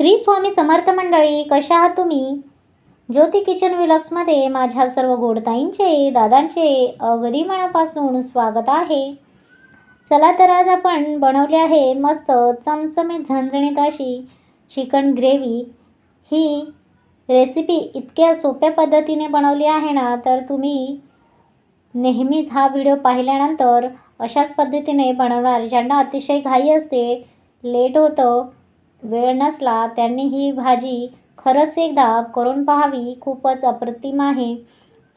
श्री स्वामी समर्थ मंडळी कशा आहात तुम्ही? ज्योती किचन विलक्समध्ये माझ्या सर्व गोडताईंचे दादांचे अगदी मनापासून स्वागत आहे. चला तर आज आपण बनवले आहे मस्त चमचमीत झणझणीत अशी चिकन ग्रेव्ही. ही रेसिपी इतक्या सोप्या पद्धतीने बनवली आहे ना तर तुम्ही नेहमीच हा व्हिडिओ पाहिल्यानंतर अशाच पद्धतीने बनवणार ज्यांना अतिशय घाई असते लेट होतं वेळ नसला त्यांनी ही भाजी खरंच एकदा करून पाहावी खूपच अप्रतिम आहे.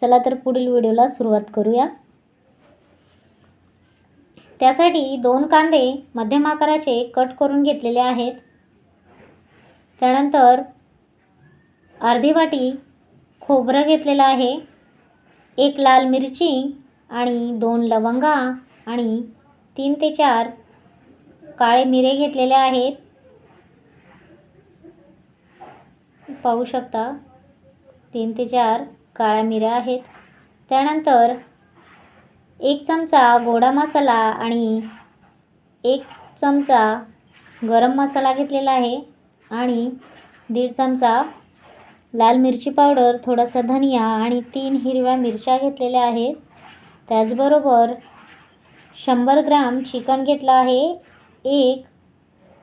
चला तर पुढील व्हिडिओला सुरुवात करूया. त्यासाठी दोन कांदे मध्यम आकाराचे कट करून घेतलेले आहेत. त्यानंतर अर्धी वाटी खोबरं घेतलेलं आहे. एक लाल मिरची आणि दोन लवंगा आणि तीन ते चार काळे मिरे घेतलेले आहेत. पाहू शकता. तीन ते चार काळ्या मिऱ्या आहेत. त्यानंतर एक चमचा गोडा मसाला आणि एक चमचा गरम मसाला घेतलेला आहे आणि दीड चमचा लाल मिरची पावडर थोडासा धनिया आणि तीन हिरव्या मिरच्या घेतलेल्या आहेत. त्याचबरोबर शंभर ग्राम चिकन घेतलं आहे. एक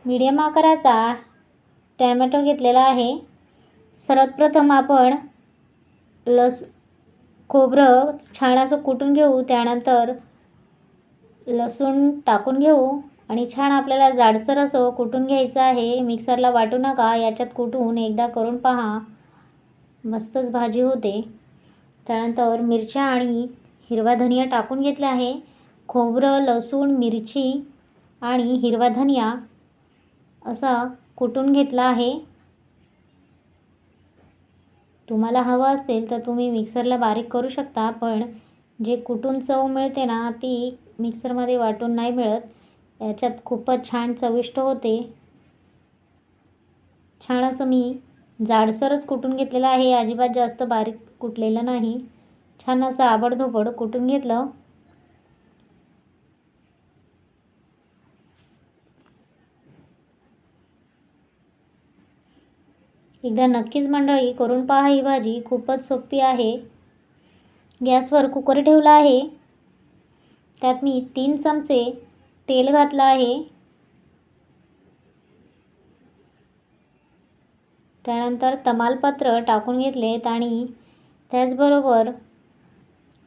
मीडियम आकाराचा टॅमॅटो घेतलेला आहे. सर्वात प्रथम आपण लस खोबरं छान असं कुटून घेऊ त्यानंतर लसूण टाकून घेऊ आणि छान आपल्याला जाडसर असं कुटून घ्यायचं आहे. मिक्सरला वाटू नका याच्यात कुटून एकदा करून पहा. मस्तच भाजी होते. त्यानंतर मिरच्या आणि हिरवा धनिया टाकून घेतला आहे. खोबरं लसूण मिरची आणि हिरवा धनिया असा कुटून घेतला आहे. तुम्हाला हवं असेल तर तुम्ही मिक्सरला बारीक करू शकता पण जे कुटून चव मिळते ना ती मिक्सरमध्ये वाटून नाही मिळत. याच्यात खूपच छान चविष्ट होते. छान असं मी जाडसरच कुटून घेतलेलं आहे. अजिबात जास्त बारीक कुटलेलं नाही. छान असं आबडधोबड कुटून घेतलं. एकदा नक्कीच मंडळी करून पहा ही भाजी. खूपच सोपी आहे. गॅसवर कुकर ठेवला आहे. त्यात मी तीन चमचे तेल घातलं आहे. त्यानंतर तमालपत्र टाकून घेतलेत आणि त्याचबरोबर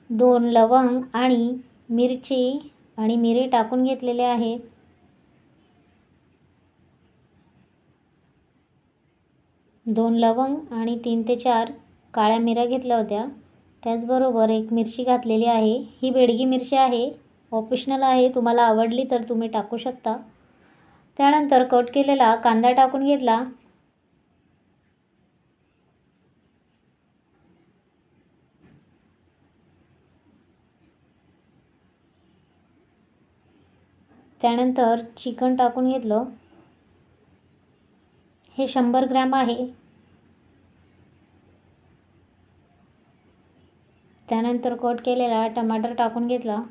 दोन लवंग आणि मिरची आणि मिरी टाकून घेतलेले आहेत. दोन लवंग आणि तीन ते चार काळ्या मिऱ्या घेतल्या होत्या. त्याचबरोबर एक मिरची घातलेली आहे. ही बेडगी मिरची आहे. ऑप्शनल आहे. तुम्हाला आवडली तर तुम्ही टाकू शकता. त्यानंतर कट केलेला कांदा टाकून घेतला. त्यानंतर चिकन टाकून घेतलं. हे शंभर ग्रॅम आहे. त्यानंतर कट केलेला टमाटर टाकून घेतला.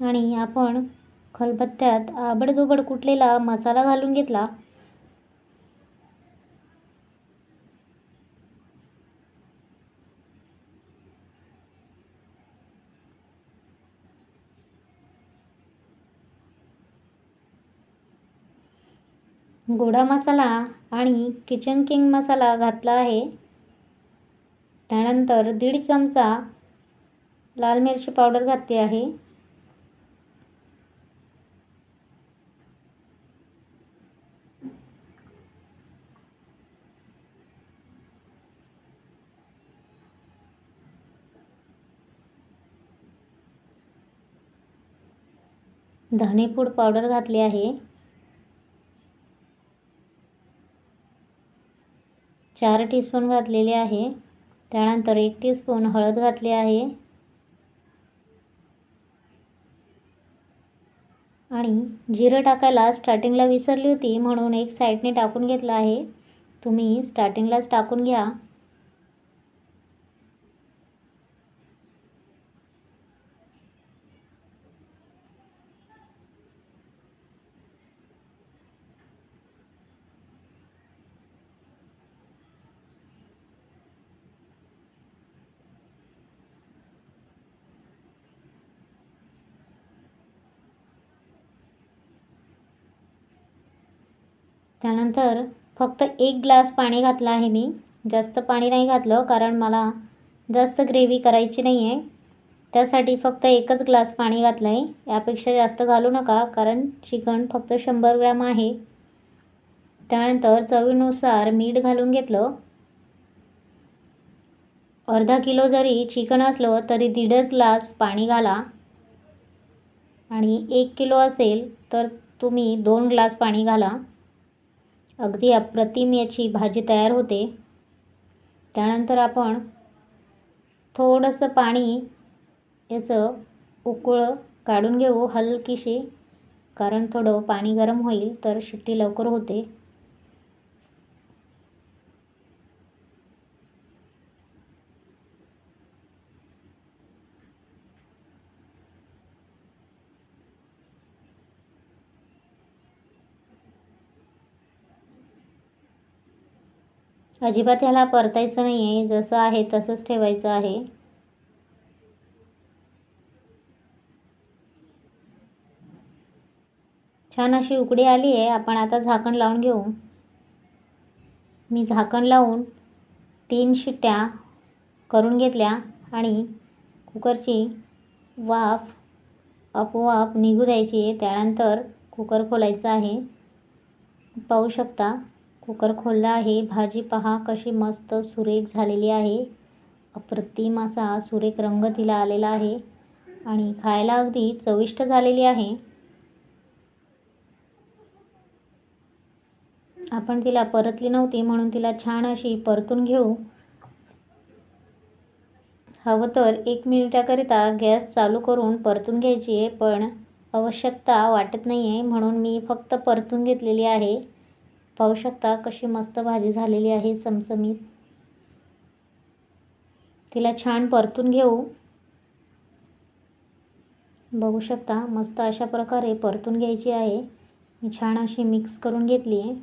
आणि आपण खलबत्त्यात आबडधोबड कुटलेला मसाला घालून घेतला. गोडा मसाला आणि किचन किंग मसाला घातला आहे. त्यानंतर दीड चमचा लाल मिरची पावडर घातली आहे. धनेपूड पावडर घातली आहे. चार टीस्पून घातलेले आहे. त्यानंतर एक टीस्पून हळद घातली आहे. आणि जिरं टाकायला स्टार्टिंगला विसरली होती म्हणून एक साईडने टाकून घेतलं आहे. तुम्ही स्टार्टिंगलाच टाकून घ्या. त्यानंतर फक्त एक ग्लास पाणी घातलं आहे मी. जास्त पाणी नाही घातलं कारण मला जास्त ग्रेव्ही करायची नाही आहे त्यासाठी फक्त एकच ग्लास पाणी घातलं आहे यापेक्षा जास्त घालू नका कारण चिकन फक्त शंभर ग्रॅम आहे. त्यानंतर चवीनुसार मीठ घालून घेतलं. अर्धा किलो जरी चिकन असलं तरी दीडच ग्लास पाणी घाला. आणि एक किलो असेल तर तुम्ही दोन ग्लास पाणी घाला. अगदी अप्रतिम याची भाजी तयार होते. त्यानंतर आपण थोडंसं पाणी याचं उकळ काढून घेऊ हलकीशी कारण थोडं पाणी गरम होईल तर शिट्टी लवकर होते. अजिबात ह्याला परतायचं नाही आहे जसं आहे तसंच ठेवायचं आहे. छान अशी उकडी आली आहे. आपण आता झाकण लावून घेऊ. मी झाकण लावून तीन शिट्ट्या करून घेतल्या आणि कुकरची वाफ आपोआप निघू द्यायची आहे. त्यानंतर कुकर खोलायचं आहे. पाहू शकता कुकर खोलला आहे. भाजी पहा कशी मस्त सुरेख झालेली आहे. अप्रतिम असा सुरेख रंग तिला आलेला आहे आणि खायला अगदी चविष्ट झालेली आहे. आपण तिला परतली नव्हती म्हणून तिला छान अशी परतून घेऊ. हवं तर एक मिनिटाकरिता गॅस चालू करून परतून घ्यायची आहे पण आवश्यकता वाटत नाही आहे म्हणून मी फक्त परतून घेतलेली आहे. पाहू शकता कशी मस्त भाजी झालेली आहे चमचमीत. तिला छान परतून घेऊ. बघू शकता मस्त अशा प्रकारे परतून घ्यायची आहे. मी छान अशी मिक्स करून घेतली आहे.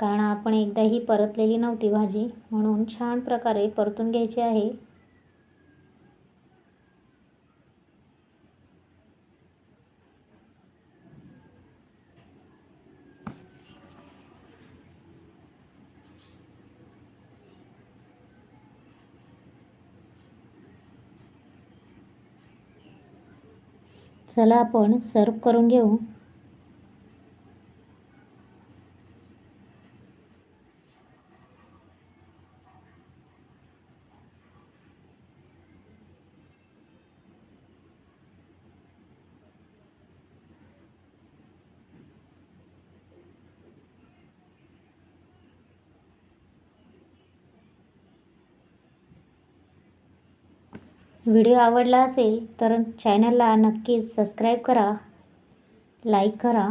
कारण आपण एकदाही परतलेली नव्हती भाजी म्हणून छान प्रकारे परतून घ्यायची आहे. चला आपण सर्व करून घेऊ. व्हिडिओ आवडला असेल तर चॅनलला नक्कीच सबस्क्राईब करा लाईक करा.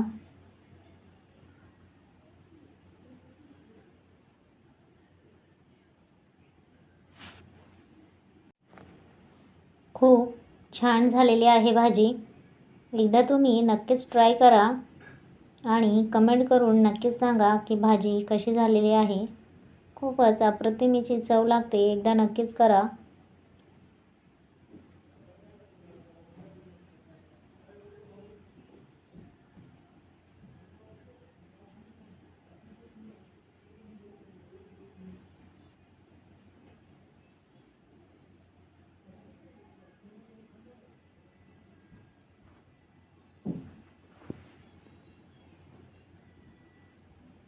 खूप छान झालेली आहे भाजी. एकदा तुम्ही नक्कीच ट्राय करा आणि कमेंट करून नक्कीच सांगा की भाजी कशी झालेली आहे. खूपच अप्रतिमेची चव लागते. एकदा नक्कीच करा.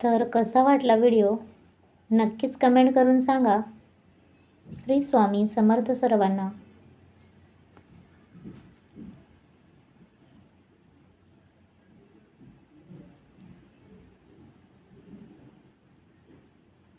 तर कसा वाटला व्हिडिओ? नक्कीच कमेंट करून सांगा. श्री स्वामी समर्थ सर्वांना.